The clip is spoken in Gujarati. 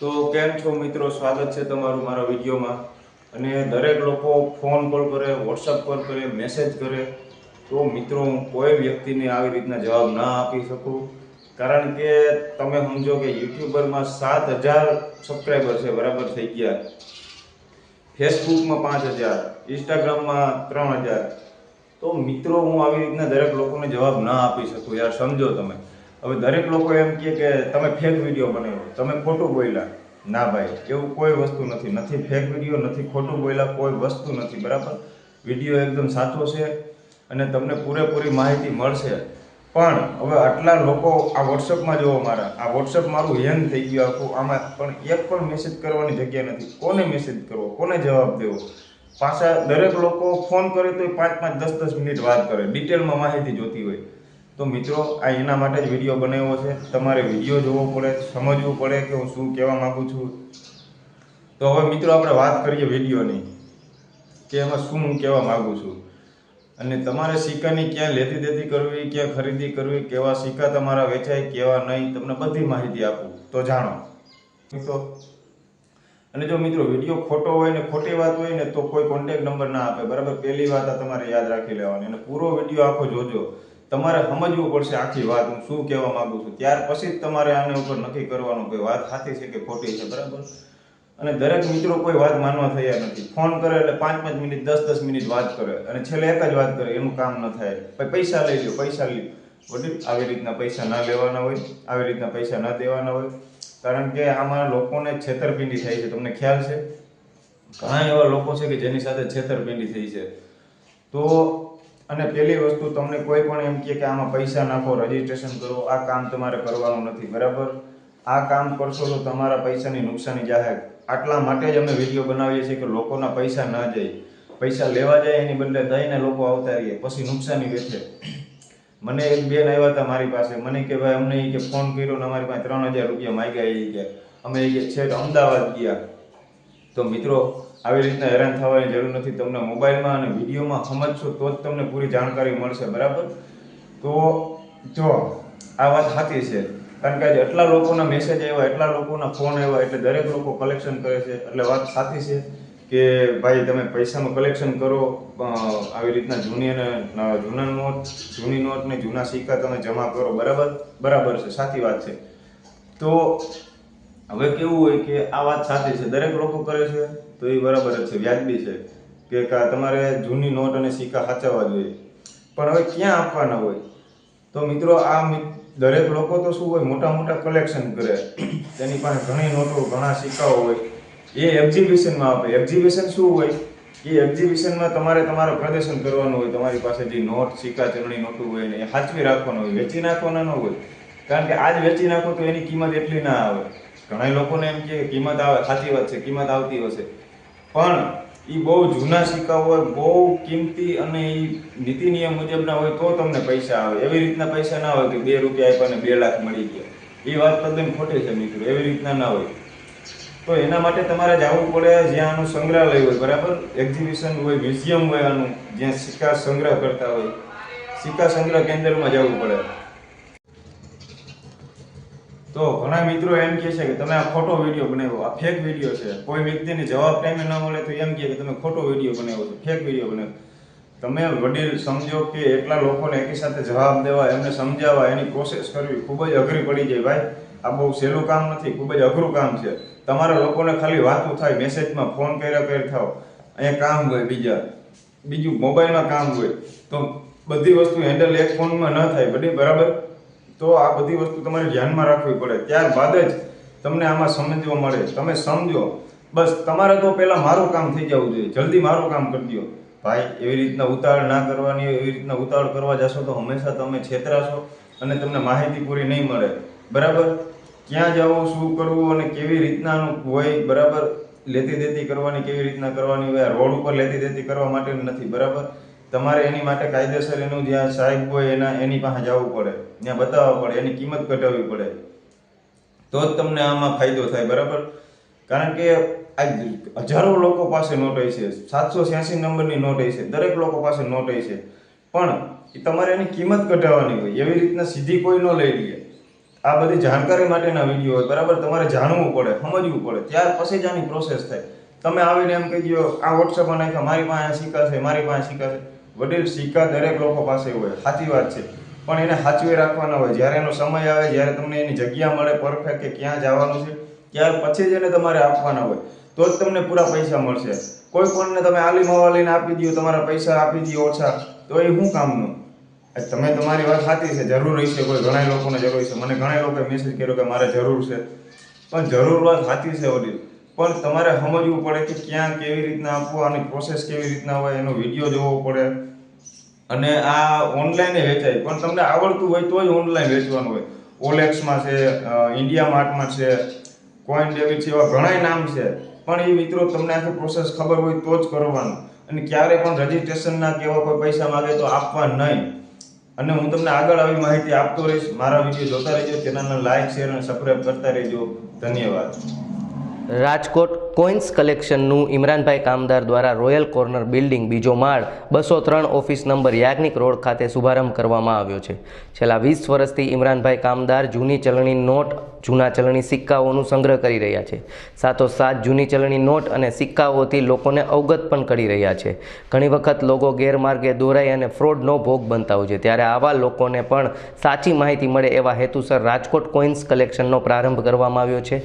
તો કેમ છો મિત્રો? સ્વાગત છે તમારું મારા વિડીયોમાં. અને દરેક લોકો ફોન કોલ કરે વોટ્સઅપ પર કરે મેસેજ કરે. તો મિત્રો, હું કોઈ વ્યક્તિને આવી રીતના જવાબ ના આપી શકું. કારણ કે તમે સમજો કે યુટ્યુબરમાં સાત હજાર સબસ્ક્રાઈબર છે, બરાબર થઈ ગયા. ફેસબુકમાં પાંચ હજાર ઇન્સ્ટાગ્રામમાં ત્રણ હજાર. તો મિત્રો, હું આવી રીતના દરેક લોકોને જવાબ ના આપી શકું. યાર, સમજો તમે. હવે દરેક લોકો એમ કહે કે તમે ફેક વીડિયો બનાવ્યો. તમે ખોટું બોલ્યા. ના ભાઈ, એવું કોઈ વસ્તુ નથી. નથી ફેક વીડિયો નથી ખોટું બોલ્યા, કોઈ વસ્તુ નથી, બરાબર? વીડિયો એકદમ સાચો છે અને તમને પૂરેપૂરી માહિતી મળશે. પણ હવે આટલા લોકો આ વોટ્સઅપમાં જોવો મારા. આ વોટ્સઅપ મારું હેંગ થઈ ગયું આખું. આમાં પણ એક પણ મેસેજ કરવાની જગ્યા નથી. કોને મેસેજ કરવો? કોને જવાબ દેવો? પાછા દરેક લોકો ફોન કરે તો પાંચ પાંચ દસ દસ મિનિટ વાત કરે. ડિટેલમાં માહિતી જોતી હોય. તો મિત્રો, આ એના માટે જ વીડિયો બનાવ્યો છે. તમારે વીડિયો જોવો પડે, સમજવું પડે કે હું શું કહેવા માંગુ છું. તો હવે મિત્રો, આપણે વાત કરીએ વિડીયોની કે એમાં શું હું કહેવા માંગુ છું. અને તમારે સિક્કાની ક્યાં લેતી દેતી કરવી, ક્યાં ખરીદી કરવી, કેવા સિક્કા તમારા વેચાય, કેવા નહીં, તમને બધી માહિતી આપું. તો જાણો. મિત્રો, અને જો મિત્રો, વીડિયો ખોટો હોય ને ખોટી વાત હોય ને તો કોઈ કોન્ટેક્ટ નંબર ના આપે. બરાબર? પહેલી વાત આ તમારે યાદ રાખી લેવાની. અને પૂરો વીડિયો આખો જોજો. તમારે સમજવું પડશે આખી વાત, હું શું કહેવા માંગુ છું. ત્યાર પછી જ તમારે આને ઉપર નક્કી કરવાનું કે વાત સાચી છે કે ખોટી છે, બરાબર? અને દરેક મિત્રો કોઈ વાત માનવા થયા નથી. ફોન કરે એટલે પાંચ પાંચ મિનિટ, દસ દસ મિનિટ વાત કરે અને છેલ્લે એક જ વાત કરે, એનું કામ ન થાય. પૈસા લઈ લો પૈસા લઈ વડીલ, આવી રીતના પૈસા ના લેવાના હોય, આવી રીતના પૈસા ના દેવાના હોય. કારણ કે આમાં લોકોને છેતરપિંડી થાય છે, તમને ખ્યાલ છે? ઘણા એવા લોકો છે કે જેની સાથે છેતરપિંડી થઈ છે. તો અને પહેલી વસ્તુ તમને કોઈ પણ એમ કહે કે આમાં પૈસા નાખો રજીસ્ટ્રેશન કરો, આ કામ તમારે કરવાનું નથી, બરાબર? આ કામ કરશો તો તમારા પૈસાની નુકસાની જાહેર. આટલા માટે જ અમે વીડિયો બનાવીએ છીએ કે લોકોના પૈસા ના જાય. પૈસા લેવા જાય એની બદલે દઈને લોકો આવતા રહીએ પછી નુકસાની વેઠે. મને એક બેન આવ્યા હતા મારી પાસે. મને કે ભાઈ, અમને કે ફોન કર્યો ને અમારી પાસે ત્રણ હજાર રૂપિયા માગ્યા એ કે. અમે છે અમદાવાદ ગયા. તો મિત્રો આવી રીતના હેરાન થવાની જરૂર નથી. તમને મોબાઈલમાં અને વિડીયોમાં સમજશો તો જ તમને પૂરી જાણકારી મળશે, બરાબર? તો જો, આ વાત સાચી છે. કારણ કે આજે એટલા લોકોના મેસેજ આવ્યા એટલા લોકોના ફોન આવ્યા, એટલે દરેક લોકો કલેક્શન કરે છે. એટલે વાત સાચી છે કે ભાઈ, તમે પૈસાનું કલેક્શન કરો આવી રીતના જૂની અને જૂના નોટ જૂની નોટ ને જૂના સિક્કા તમે જમા કરો, બરાબર? બરાબર છે, સાચી વાત છે. તો હવે કેવું હોય કે આ વાત સાચી છે. દરેક લોકો કરે છે. તો એ બરાબર જ છે, વ્યાજબી છે. કે તમારે જૂની નોટ અને સિક્કા સાચવવા જોઈએ. પણ હવે ક્યાં આપવાના હોય? તો મિત્રો આ દરેક લોકો તો શું હોય, મોટા મોટા કલેક્શન કરે. તેની પાસે ઘણી નોટો, ઘણા સિક્કાઓ હોય. એ એક્ઝિબિશનમાં આપે. એક્ઝિબિશન શું હોય? એ એક્ઝિબિશનમાં તમારે તમારું પ્રદર્શન કરવાનું હોય. તમારી પાસે જે નોટ, સિક્કા, ચલણી નોટો હોય ને એ સાચવી રાખવાનું હોય. વેચી નાખવાના ન હોય. કારણ કે આજ વેચી નાખો તો એની કિંમત એટલી ના આવે. ઘણા લોકોને એમ કે કિંમત આવે, સાચી વાત છે, કિંમત આવતી હશે. પણ એ બહુ જૂના સિક્કા હોય, બહુ કિંમતી અને એ નીતિ નિયમ મુજબના હોય તો તમને પૈસા આવે. એવી રીતના પૈસા ના હોય કે બે રૂપિયા આપ્યા ને બે લાખ મળી ગયા. એ વાત તદ્દન ખોટી છે મિત્રો, એવી રીતના ના હોય. તો એના માટે તમારે જવું પડે જ્યાં આનું સંગ્રહાલય હોય, બરાબર? એક્ઝિબિશન હોય મ્યુઝિયમ હોય આનું, જ્યાં સિક્કા સંગ્રહ કરતા હોય. સિક્કા સંગ્રહ કેન્દ્રમાં જવું પડે. તો ઘણા મિત્રો એમ કહે છે કે તમે આ ખોટો વીડિયો બનાવ્યો, આ ફેક વીડિયો છે. કોઈ વ્યક્તિને જવાબ ટાઈમે ન મળે તો એમ કહે કે તમે ખોટો વીડિયો બનાવ્યો છો ફેક વીડિયો બનાવ્યો. તમે વડીલ સમજો કે એટલા લોકોને એકી સાથે જવાબ દેવા, એમને સમજાવવા, એની પ્રોસેસ કરવી ખૂબ જ અઘરી પડી જાય ભાઈ. આ બહુ સહેલું કામ નથી, ખૂબ જ અઘરું કામ છે. તમારા લોકોને ખાલી વાતો થાય મેસેજમાં ફોન કર્યા કર થાવ અહીંયા કામ હોય બીજા, બીજું મોબાઈલમાં કામ હોય. તો બધી વસ્તુ હેન્ડલ એક ફોનમાં ન થાય, બધી બરાબર? તો આ બધી વસ્તુ તમારે ધ્યાનમાં રાખવી પડે. ત્યારબાદ જ તમને આમાં સમજવા મળે. તમે સમજો. બસ તમારે તો પહેલાં મારું કામ થઈ જવું જોઈએ. જલ્દી મારું કામ કરી દો. ભાઈ, એવી રીતના ઉતાવળ ના કરવાની એવી રીતના ઉતાવળ કરવા જશો તો હંમેશા તમે છેતરાશો અને તમને માહિતી પૂરી નહીં મળે. બરાબર? ક્યાં જવું, શું કરવું અને કેવી રીતનાનું હોય, બરાબર? લેતી દેતી કરવાની કેવી રીતના કરવાની હોય? રોડ ઉપર લેતી દેતી કરવા માટે નથી. બરાબર? તમારે એની માટે કાયદેસર એનું જ્યાં સાહેબ હોય એના એની પાસે જવું પડે. ત્યાં બતાવવા પડે, એની કિંમત ઘટાડવી પડે. તો જ તમને આમાં ફાયદો થાય, બરાબર? કારણ કે આ હજારો લોકો પાસે નોટ છે, સાતસો છ્યાસી નંબરની નોટ છે, દરેક લોકો પાસે નોટ છે. પણ એ તમારે એની કિંમત ઘટાડવાની હોય, એવી રીતના સીધી કોઈ ન લઈ લે. આ બધી જાણકારી માટેના વીડિયો હોય, બરાબર? તમારે જાણવું પડે, સમજવું પડે. ત્યાર પછી જ આની પ્રોસેસ થાય. તમે આવીને એમ કહી દો આ વોટ્સઅપમાં નાખ્યા, મારી પાસે સિક્કા મારી પાસે છે. વડીલ સિક્કા દરેક લોકો પાસે હોય, સાચી વાત છે. પણ એને સાચવી રાખવાના હોય. જ્યારે એનો સમય આવે, જ્યારે તમને એની જગ્યા મળે પરફેક્ટ કે ક્યાં જવાનું છે, ત્યાર પછી જ એને તમારે આપવાના હોય. તો જ તમને પૂરા પૈસા મળશે. કોઈ પણને તમે આલી માવા આપી દો તમારા પૈસા આપી દો ઓછા, તો એ શું કામનું? તમે તમારી વાત સાચી છે, જરૂર હશે, કોઈ ઘણા લોકોને જરૂર છે મને ઘણા લોકોએ મેસેજ કર્યો કે મારે જરૂર છે. પણ જરૂર વાત સાચી છે, વડીલ. પણ તમારે સમજવું પડે કે ક્યાં કેવી રીતના આપવું, આની પ્રોસેસ કેવી રીતના હોય, એનો વીડિયો જોવો પડે. અને આ ઓનલાઈન વેચાય. પણ તમને આવડતું હોય તો જ ઓનલાઈન વેચવાનું હોય. ઓલેક્સમાં છે ઇન્ડિયા માર્ટમાં છે કોઈન ડેવિડ છે, એવા ઘણાય નામ છે. પણ એ મિત્રો તમને આખી પ્રોસેસ ખબર હોય તો જ કરવાનું. અને ક્યારે પણ રજીસ્ટ્રેશનના કે એવા કોઈ પૈસા માગે તો આપવા નહીં. અને હું તમને આગળ આવી માહિતી આપતો રહીશ. મારા વીડિયો જોતા રહેજો. ચેનલને લાઈક શેર અને સબસ્ક્રાઈબ કરતા રહેજો. ધન્યવાદ. રાજકોટ કોઇન્સ કલેક્શનનું ઇમરાનભાઈ કામદાર દ્વારા રોયલ કોર્નર બિલ્ડિંગ બીજો માળ બસો ત્રણ ઓફિસ નંબર યાજ્ઞિક રોડ ખાતે શુભારંભ કરવામાં આવ્યો છે. છેલ્લા વીસ વર્ષથી ઇમરાનભાઈ કામદાર જૂની ચલણી નોટ, જૂના ચલણી સિક્કાઓનું સંગ્રહ કરી રહ્યા છે. સાથોસાથ જૂની ચલણી નોટ અને સિક્કાઓથી લોકોને અવગત પણ કરી રહ્યા છે. ઘણી વખત લોકો ગેરમાર્ગે દોરાઈ અને ફ્રોડનો ભોગ બનતા હોય છે. ત્યારે આવા લોકોને પણ સાચી માહિતી મળે એવા હેતુસર રાજકોટ કોઇન્સ કલેક્શનનો પ્રારંભ કરવામાં આવ્યો છે.